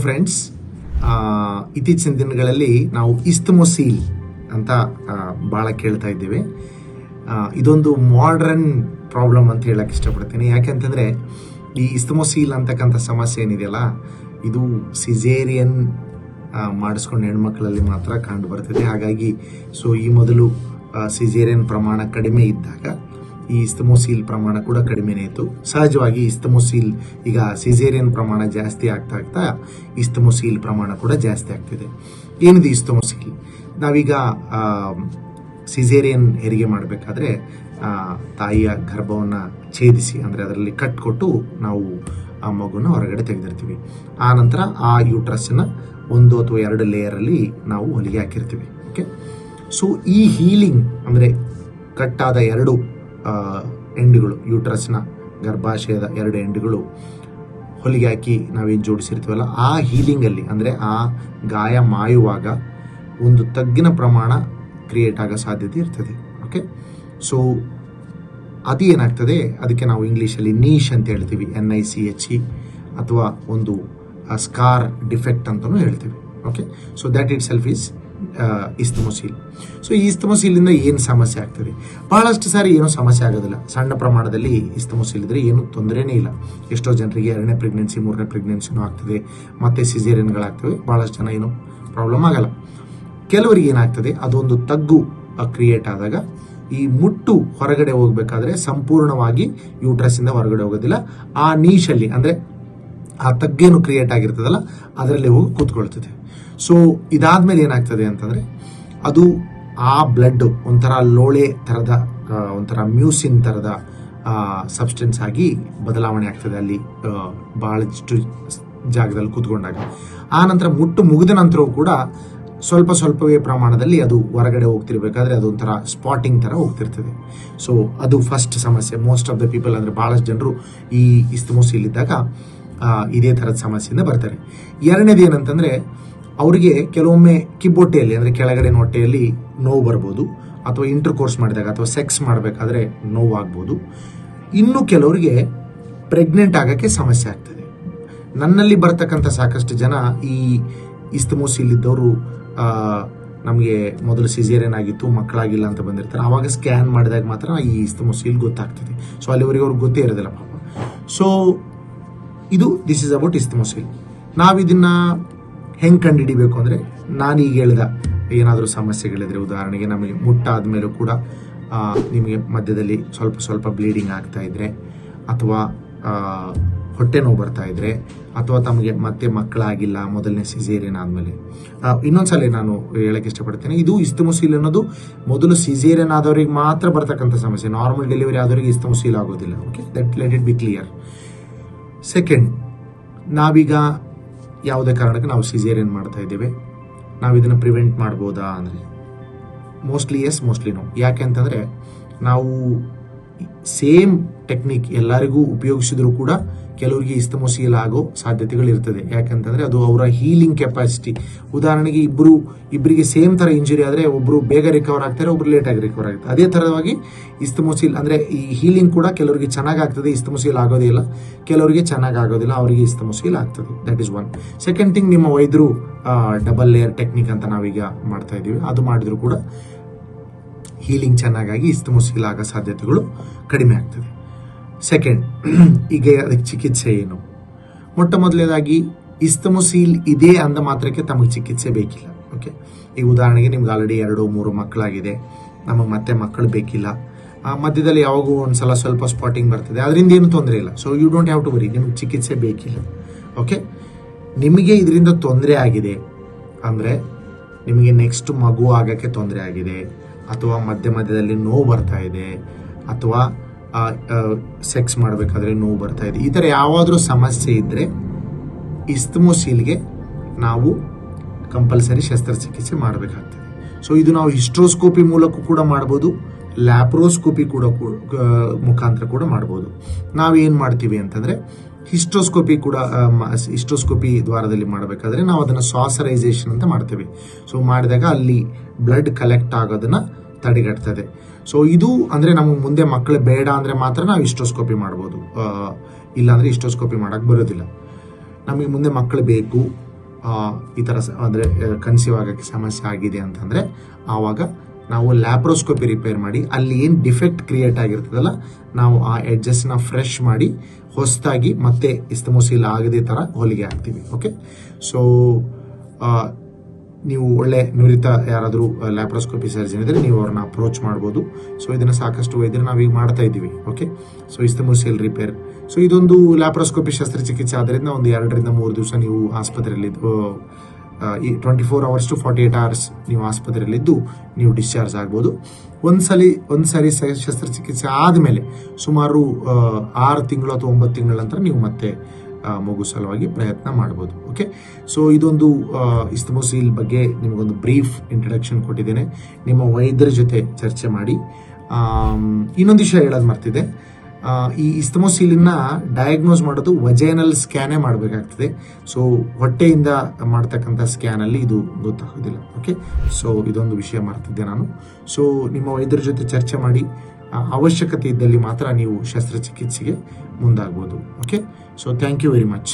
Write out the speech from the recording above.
Friends ಇತ್ತೀಚಿನ ದಿನಗಳಲ್ಲಿ ನಾವು ಇಸ್ತಮೊಸೀಲ್ ಅಂತ ಭಾಳ ಕೇಳ್ತಾ ಇದ್ದೇವೆ. ಇದೊಂದು ಮಾಡ್ರನ್ ಪ್ರಾಬ್ಲಮ್ ಅಂತ ಹೇಳಕ್ಕೆ ಇಷ್ಟಪಡ್ತೀನಿ. ಯಾಕೆಂತಂದರೆ ಈ ಇಸ್ತಮೊಸೀಲ್ ಅಂತಕ್ಕಂಥ ಸಮಸ್ಯೆ ಏನಿದೆಯಲ್ಲ, ಇದು ಸಿಜೇರಿಯನ್ ಮಾಡಿಸ್ಕೊಂಡು ಹೆಣ್ಮಕ್ಳಲ್ಲಿ ಮಾತ್ರ ಕಂಡು ಬರ್ತದೆ. ಹಾಗಾಗಿ ಸೊ ಈ ಮೊದಲು ಸಿಜೇರಿಯನ್ ಪ್ರಮಾಣ ಕಡಿಮೆ ಇದ್ದಾಗ ಈ ಇಸ್ತಮೋಸೀಲ್ ಪ್ರಮಾಣ ಕೂಡ ಕಡಿಮೆನೇ ಇತ್ತು. ಸಹಜವಾಗಿ ಇಸ್ತಮೋಸೀಲ್ ಈಗ ಸಿಜೇರಿಯನ್ ಪ್ರಮಾಣ ಜಾಸ್ತಿ ಆಗ್ತಾ ಆಗ್ತಾ ಇಸ್ತಮೋಸೀಲ್ ಪ್ರಮಾಣ ಕೂಡ ಜಾಸ್ತಿ ಆಗ್ತಿದೆ. ಏನಿದೆ ಇಸ್ತಮೋಸೀಲ್? ನಾವೀಗ ಸಿಜೇರಿಯನ್ ಹೆರಿಗೆ ಮಾಡಬೇಕಾದ್ರೆ ತಾಯಿಯ ಗರ್ಭವನ್ನು ಛೇದಿಸಿ, ಅಂದರೆ ಅದರಲ್ಲಿ ಕಟ್ ಕೊಟ್ಟು ನಾವು ಆ ಮಗುನ ಹೊರಗಡೆ ತೆಗೆದಿರ್ತೀವಿ. ಆ ನಂತರ ಆ ಯೂಟ್ರಸ್ನ ಒಂದು ಅಥವಾ ಎರಡು ಲೇಯರಲ್ಲಿ ನಾವು ಹೊಲಿಗೆ ಹಾಕಿರ್ತೀವಿ. ಓಕೆ ಸೊ ಈ ಹೀಲಿಂಗ್ ಅಂದರೆ ಕಟ್ಟಾದ ಎರಡು ಎಂಡುಗಳು ಯೂಟ್ರಸ್ನ ಗರ್ಭಾಶಯದ ಎರಡು ಎಂಡುಗಳು ಹೊಲಿಗೆ ಹಾಕಿ ನಾವೇನು ಜೋಡಿಸಿರ್ತೀವಲ್ಲ, ಆ ಹೀಲಿಂಗಲ್ಲಿ ಅಂದರೆ ಆ ಗಾಯ ಮಾಯುವಾಗ ಒಂದು ತಗ್ಗಿನ ಪ್ರಮಾಣ ಕ್ರಿಯೇಟ್ ಆಗೋ ಸಾಧ್ಯತೆ ಇರ್ತದೆ ಓಕೆ ಸೊ ಅದು ಏನಾಗ್ತದೆ, ಅದಕ್ಕೆ ನಾವು ಇಂಗ್ಲೀಷಲ್ಲಿ ನೀಶ್ ಅಂತ ಹೇಳ್ತೀವಿ N I C H E ಅಥವಾ ಒಂದು ಸ್ಕಾರ್ ಡಿಫೆಕ್ಟ್ ಅಂತಲೂ ಹೇಳ್ತೀವಿ okay so that itself is isthmocele so ಈ ಇಸ್ತಮೊಸೀಲಿಂದ ಏನು ಸಮಸ್ಯೆ ಆಗ್ತದೆ? ಬಹಳಷ್ಟು ಸಾರಿ ಏನೂ ಸಮಸ್ಯೆ ಆಗೋದಿಲ್ಲ. ಸಣ್ಣ ಪ್ರಮಾಣದಲ್ಲಿ ಇಸ್ತಮೊಸೀಲ್ ಇದ್ರೆ ಏನೂ ತೊಂದರೆನೇ ಇಲ್ಲ. ಎಷ್ಟೋ ಜನರಿಗೆ ಎರಡನೇ ಪ್ರೆಗ್ನೆನ್ಸಿ, ಮೂರನೇ ಪ್ರೆಗ್ನೆನ್ಸಿನೂ ಆಗ್ತದೆ. ಮತ್ತೆ ಸಿಜೇರಿಯನ್ಗಳಾಗ್ತವೆ ಭಾಳಷ್ಟು ಜನ ಏನೂ ಪ್ರಾಬ್ಲಮ್ ಆಗಲ್ಲ. ಕೆಲವರಿಗೆ ಏನಾಗ್ತದೆ? ಅದೊಂದು ತಗ್ಗು ಕ್ರಿಯೇಟ್ ಆದಾಗ ಈ ಮುಟ್ಟು ಹೊರಗಡೆ ಹೋಗಬೇಕಾದ್ರೆ ಸಂಪೂರ್ಣವಾಗಿ ಯೂಟ್ರಸ್ ಇಂದ ಹೊರಗಡೆ ಹೋಗೋದಿಲ್ಲ. ಆ ನೀಶಲ್ಲಿ, ಅಂದ್ರೆ ಆ ತಗ್ಗೇನು ಕ್ರಿಯೇಟ್ ಆಗಿರ್ತದಲ್ಲ, ಅದರಲ್ಲಿ ಹೋಗಿ ಕೂತ್ಕೊಳ್ತದೆ. ಸೊ ಇದಾದ್ಮೇಲೆ ಏನಾಗ್ತದೆ ಅಂತಂದ್ರೆ ಅದು ಆ ಬ್ಲಡ್ ಒಂಥರ ಲೋಳೆ ಥರದ ಒಂಥರ ಮ್ಯೂಸಿನ್ ಥರದ ಸಬ್ಸ್ಟೆನ್ಸ್ ಆಗಿ ಬದಲಾವಣೆ ಆಗ್ತದೆ ಅಲ್ಲಿ ಭಾಳಷ್ಟು ಜಾಗದಲ್ಲಿ ಕೂತ್ಕೊಂಡಾಗ. ಆ ನಂತರ ಮುಟ್ಟು ಮುಗಿದ ನಂತರವೂ ಕೂಡ ಸ್ವಲ್ಪ ಸ್ವಲ್ಪವೇ ಪ್ರಮಾಣದಲ್ಲಿ ಅದು ಹೊರಗಡೆ ಹೋಗ್ತಿರ್ಬೇಕಾದ್ರೆ ಅದು ಒಂಥರ ಸ್ಪಾಟಿಂಗ್ ಥರ ಹೋಗ್ತಿರ್ತದೆ. ಸೊ ಅದು ಫಸ್ಟ್ ಸಮಸ್ಯೆ. ಮೋಸ್ಟ್ ಆಫ್ ದ ಪೀಪಲ್ ಅಂದರೆ ಭಾಳಷ್ಟು ಜನರು ಈ ಇಸ್ತಮೋಸಿಲ್ ಇದ್ದಾಗ ಆ, ಇದೇ ಥರದ ಸಮಸ್ಯೆಯಿಂದ ಬರ್ತಾರೆ. ಎರಡನೇದು ಏನಂತಂದರೆ ಅವರಿಗೆ ಕೆಲವೊಮ್ಮೆ ಕಿಬ್ಬೊಟ್ಟೆಯಲ್ಲಿ, ಅಂದರೆ ಕೆಳಗಡೆ ಹೊಟ್ಟೆಯಲ್ಲಿ ನೋವು ಬರ್ಬೋದು, ಅಥವಾ ಇಂಟರ್ ಕೋರ್ಸ್ ಮಾಡಿದಾಗ, ಅಥವಾ ಸೆಕ್ಸ್ ಮಾಡಬೇಕಾದ್ರೆ ನೋವು ಆಗ್ಬೋದು ಇನ್ನು ಕೆಲವರಿಗೆ ಪ್ರೆಗ್ನೆಂಟ್ ಆಗೋಕ್ಕೆ ಸಮಸ್ಯೆ ಆಗ್ತದೆ. ನನ್ನಲ್ಲಿ ಬರ್ತಕ್ಕಂಥ ಸಾಕಷ್ಟು ಜನ ಈ ಇಸ್ತಮೂಸಿಲಿದ್ದವರು ನಮಗೆ ಮೊದಲು ಸಿಜೇರಿಯನ್ ಆಗಿತ್ತು, ಮಕ್ಕಳಾಗಿಲ್ಲ ಅಂತ ಬಂದಿರ್ತಾರೆ. ಆವಾಗ ಸ್ಕ್ಯಾನ್ ಮಾಡಿದಾಗ ಮಾತ್ರ ಈ ಇಸ್ತಮೋಸಿಲ್ ಗೊತ್ತಾಗ್ತದೆ. ಸೊ ಅಲ್ಲಿವರೆಗೆ ಅವ್ರಿಗೆ ಗೊತ್ತೇ ಇರೋದಿಲ್ಲ ಪಾಪ. ಸೊ ಇದು ದಿಸ್ ಇಸ್ ಅಬೌಟ್ ಇಸ್ತಮೋಸಿಲ್ ನಾವು ಇದನ್ನ ಹೆಂಗೆ ಕಂಡುಹಿಡಿಬೇಕು ಅಂದರೆ ಈಗ ಹೇಳ್ದ ಏನಾದರೂ ಸಮಸ್ಯೆಗಳಿದ್ರೆ ಉದಾಹರಣೆಗೆ ನಮಗೆ ಮುಟ್ಟಾದ ಮೇಲೂ ಕೂಡ ನಿಮಗೆ ಮಧ್ಯದಲ್ಲಿ ಸ್ವಲ್ಪ ಸ್ವಲ್ಪ ಬ್ಲೀಡಿಂಗ್ ಆಗ್ತಾ ಇದ್ರೆ ಅಥವಾ ಹೊಟ್ಟೆ ನೋವು ಬರ್ತಾ ಇದ್ರೆ ಅಥವಾ ತಮಗೆ ಮತ್ತೆ ಮಕ್ಕಳಾಗಿಲ್ಲ, ಮೊದಲನೇ ಸಿಜೇರಿಯನ್ ಆದಮೇಲೆ. ಇನ್ನೊಂದ್ಸಲ ನಾನು ಹೇಳಕ್ಕೆ ಇಷ್ಟಪಡ್ತೇನೆ, ಇದು ಇಸ್ತಮುಸೀಲ್ ಅನ್ನೋದು ಮೊದಲು ಸಿಜೇರಿಯನ್ ಆದವರಿಗೆ ಮಾತ್ರ ಬರ್ತಕ್ಕಂಥ ಸಮಸ್ಯೆ ನಾರ್ಮಲ್ ಡೆಲಿವರಿ ಆದವರಿಗೆ ಇಸ್ತಮುಸೀಲ್ ಆಗೋದಿಲ್ಲ. Okay that let it be clear second ನಾವೀಗ ಯಾವುದೇ ಕಾರಣಕ್ಕೆ ನಾವು ಸಿಜೇರಿಯನ್ ಮಾಡ್ತಾ ಇದ್ದೇವೆ. ನಾವು ಇದನ್ನು ಪ್ರಿವೆಂಟ್ ಮಾಡ್ಬೋದಾ ಅಂದರೆ? ಮೋಸ್ಟ್ಲಿ ಎಸ್ ಮೋಸ್ಟ್ಲಿ ನೋ ಯಾಕೆ ಅಂತಂದರೆ, ನಾವು ಸೇಮ್ ಟೆಕ್ನಿಕ್ ಎಲ್ಲರಿಗೂ ಉಪಯೋಗಿಸಿದ್ರು ಕೂಡ ಕೆಲವರಿಗೆ ಇಸ್ತಮೋಸಿಯಲ್ ಆಗೋ ಸಾಧ್ಯತೆಗಳು ಇರ್ತದೆ ಯಾಕಂತಂದ್ರೆ ಅದು ಅವರ ಹೀಲಿಂಗ್ ಕೆಪಾಸಿಟಿ ಉದಾಹರಣೆಗೆ ಇಬ್ಬರು ಇಬ್ಬರಿಗೆ ಸೇಮ್ ಥರ ಇಂಜುರಿ ಆದರೆ ಒಬ್ಬರು ಬೇಗ ರಿಕವರ್ ಆಗ್ತಾರೆ, ಒಬ್ರು ಲೇಟ್ ಆಗಿ ರಿಕವರ್ ಆಗುತ್ತೆ ಅದೇ ಥರವಾಗಿ ಇಸ್ತಮೋಸಿಲ್ ಅಂದರೆ ಈ ಹೀಲಿಂಗ್ ಕೂಡ ಕೆಲವರಿಗೆ ಚೆನ್ನಾಗಾಗ್ತದೆ ಇಸ್ತಮೋಸಿಲ್ ಆಗೋದೇ ಇಲ್ಲ. ಕೆಲವರಿಗೆ ಚೆನ್ನಾಗಿ ಆಗೋದಿಲ್ಲ, ಅವರಿಗೆ ಇಸ್ತಮೋಸಿಲ್ ಆಗ್ತದೆ. That is one second thing ನಿಮ್ಮ ವೈದ್ಯರು ಡಬಲ್ ಲೇಯರ್ ಟೆಕ್ನಿಕ್ ಅಂತ ನಾವೀಗ ಮಾಡ್ತಾ ಇದ್ದೀವಿ. ಅದು ಮಾಡಿದ್ರು ಕೂಡ ಹೀಲಿಂಗ್ ಚೆನ್ನಾಗಾಗಿ ಇಸ್ತಮೋಸಿಲ್ ಆಗೋ ಸಾಧ್ಯತೆಗಳು ಕಡಿಮೆ ಆಗ್ತದೆ. ಸೆಕೆಂಡ್ ಈಗ ಅದಕ್ಕೆ ಚಿಕಿತ್ಸೆ ಏನು? ಮೊಟ್ಟ ಮೊದಲನೇದಾಗಿ, ಇಸ್ತಮುಸೀಲ್ ಇದೆ ಅಂದ ಮಾತ್ರಕ್ಕೆ ತಮಗೆ ಚಿಕಿತ್ಸೆ ಬೇಕಿಲ್ಲ. ಓಕೆ ಈಗ ಉದಾಹರಣೆಗೆ ನಿಮ್ಗೆ ಆಲ್ರೆಡಿ ಎರಡು ಮೂರು ಮಕ್ಕಳಾಗಿದೆ. ನಮಗೆ ಮತ್ತೆ ಮಕ್ಕಳು ಬೇಕಿಲ್ಲ. ಮಧ್ಯದಲ್ಲಿ ಯಾವಾಗೂ ಒಂದ್ಸಲ ಸ್ವಲ್ಪ ಸ್ಪಾಟಿಂಗ್ ಬರ್ತದೆ. ಅದರಿಂದ ಏನು ತೊಂದರೆ ಇಲ್ಲ. So you don't have to worry ನಿಮ್ಗೆ ಚಿಕಿತ್ಸೆ ಬೇಕಿಲ್ಲ. ಓಕೆ ನಿಮಗೆ ಇದರಿಂದ ತೊಂದರೆ ಆಗಿದೆ ಅಂದರೆ ನಿಮಗೆ ನೆಕ್ಸ್ಟ್ ಮಗು ಆಗೋಕ್ಕೆ ತೊಂದರೆ ಆಗಿದೆ. ಅಥವಾ ಮಧ್ಯ ಮಧ್ಯದಲ್ಲಿ ನೋವು ಬರ್ತಾ ಇದೆ. ಅಥವಾ ಸೆಕ್ಸ್ ಮಾಡಬೇಕಾದ್ರೆ ನೋವು ಬರ್ತಾ ಇದೆ. ಈ ಥರ ಯಾವಾದರೂ ಸಮಸ್ಯೆ ಇದ್ದರೆ ಇಸ್ತಮೋಸೀಲ್ಗೆ ನಾವು ಕಂಪಲ್ಸರಿ ಶಸ್ತ್ರಚಿಕಿತ್ಸೆ ಮಾಡಬೇಕಾಗ್ತದೆ. ಸೊ ಇದು ನಾವು ಹಿಸ್ಟ್ರೋಸ್ಕೋಪಿ ಮೂಲಕ ಕೂಡ ಮಾಡ್ಬೋದು, ಲ್ಯಾಪ್ರೋಸ್ಕೋಪಿ ಕೂಡ ಮುಖಾಂತರ ಕೂಡ ಮಾಡ್ಬೋದು. ನಾವೇನು ಮಾಡ್ತೀವಿ ಅಂತಂದರೆ, ಹಿಸ್ಟ್ರೋಸ್ಕೋಪಿ ಕೂಡ ಹಿಸ್ಟ್ರೋಸ್ಕೋಪಿ ದ್ವಾರದಲ್ಲಿ ಮಾಡಬೇಕಾದ್ರೆ ನಾವು ಅದನ್ನು ಸಾಸರೈಸೇಷನ್ ಅಂತ ಮಾಡ್ತೇವೆ. ಸೊ ಮಾಡಿದಾಗ ಅಲ್ಲಿ ಬ್ಲಡ್ ಕಲೆಕ್ಟ್ ಆಗೋದನ್ನು ತಡೆಗಟ್ತದೆ. ಸೊ ಇದು ಅಂದರೆ ನಮಗೆ ಮುಂದೆ ಮಕ್ಕಳು ಬೇಡ ಅಂದರೆ ಮಾತ್ರ ನಾವು ಇಸ್ಟೋಸ್ಕೋಪಿ ಮಾಡ್ಬೋದು. ಇಲ್ಲ ಇಲ್ಲಾಂದರೆ ಇಸ್ಟೋಸ್ಕೋಪಿ ಮಾಡೋಕ್ಕೆ ಬರೋದಿಲ್ಲ. ನಮಗೆ ಮುಂದೆ ಮಕ್ಕಳು ಬೇಕು. ಈ ಥರ ಅಂದರೆ ಕನ್ಸೀವ್ ಆಗೋಕ್ಕೆ ಸಮಸ್ಯೆ ಆಗಿದೆ ಅಂತಂದರೆ ಆವಾಗ ನಾವು ಲ್ಯಾಪ್ರೋಸ್ಕೋಪಿ ರಿಪೇರ್ ಮಾಡಿ, ಅಲ್ಲಿ ಏನು ಡಿಫೆಕ್ಟ್ ಕ್ರಿಯೇಟ್ ಆಗಿರ್ತದಲ್ಲ, ನಾವು ಆ ಎಡ್ಜಸ್ನ ಫ್ರೆಶ್ ಮಾಡಿ, ಹೊಸದಾಗಿ ಮತ್ತೆ ಇಸ್ತಮೋಸಿಲ್ ಆಗದೆ ಥರ ಹೊಲಿಗೆ ಹಾಕ್ತೀವಿ. ಓಕೆ ಸೊ ನೀವು ಒಳ್ಳೆ ನುರಿತ ಯಾರಾದರೂ ಲ್ಯಾಪ್ರೋಸ್ಕೋಪಿ ಸರ್ಜನ್ ಇದ್ದರೆ ನೀವು ಅವ್ರನ್ನ ಅಪ್ರೋಚ್ ಮಾಡ್ಬೋದು. ಸೊ ಇದನ್ನು ಸಾಕಷ್ಟು ವೈದ್ಯರು ನಾವೀಗ ಮಾಡ್ತಾ ಇದ್ದೀವಿ okay so isthmocele repair so ಇದೊಂದು ಲ್ಯಾಪ್ರೋಸ್ಕೋಪಿ ಶಸ್ತ್ರಚಿಕಿತ್ಸೆ. ಆದ್ದರಿಂದ ಒಂದು ಎರಡರಿಂದ ಮೂರು ದಿವಸ ನೀವು ಆಸ್ಪತ್ರೆಯಲ್ಲಿ ಈ twenty four hours to forty eight hours ನೀವು ಆಸ್ಪತ್ರೆಯಲ್ಲಿದ್ದು ನೀವು ಡಿಸ್ಚಾರ್ಜ್ ಆಗ್ಬೋದು. ಒಂದ್ಸಲಿ, ಒಂದ್ಸರಿ ಶಸ್ತ್ರಚಿಕಿತ್ಸೆ ಆದಮೇಲೆ ಸುಮಾರು ಆರು ತಿಂಗಳು ಅಥವಾ ಒಂಬತ್ತು ತಿಂಗಳ ನಂತರ ನೀವು ಮತ್ತೆ ಮಗು ಸಲುವಾಗಿ ಪ್ರಯತ್ನ ಮಾಡ್ಬೋದು ಓಕೆ ಸೊ ಇದೊಂದು ಇಸ್ತಮೋಸೀಲ್ ಬಗ್ಗೆ ನಿಮಗೊಂದು ಬ್ರೀಫ್ ಇಂಟ್ರಡಕ್ಷನ್ ಕೊಟ್ಟಿದ್ದೇನೆ. ನಿಮ್ಮ ವೈದ್ಯರ ಜೊತೆ ಚರ್ಚೆ ಮಾಡಿ. ಇನ್ನೊಂದು ವಿಷಯ ಹೇಳೋದು ಮರ್ತಿದೆ ಈ ಇಸ್ತಮೋಸೀಲಿನ ಡಯಾಗ್ನೋಸ್ ಮಾಡೋದು ವಜೈನಲ್ ಸ್ಕ್ಯಾನೇ ಮಾಡಬೇಕಾಗ್ತದೆ. ಸೊ ಹೊಟ್ಟೆಯಿಂದ ಮಾಡ್ತಕ್ಕಂಥ ಸ್ಕ್ಯಾನಲ್ಲಿ ಇದು ಗೊತ್ತಾಗೋದಿಲ್ಲ ಓಕೆ ಸೊ ಇದೊಂದು ವಿಷಯ ಮರ್ತಿದ್ದೆ ನಾನು. ಸೊ ನಿಮ್ಮ ವೈದ್ಯರ ಜೊತೆ ಚರ್ಚೆ ಮಾಡಿ. ಅವಶ್ಯಕತೆ ಇದ್ದಲ್ಲಿ ಮಾತ್ರ ನೀವು ಶಸ್ತ್ರಚಿಕಿತ್ಸೆಗೆ ಮುಂದಾಗ್ಬೋದು. Okay so thank you very much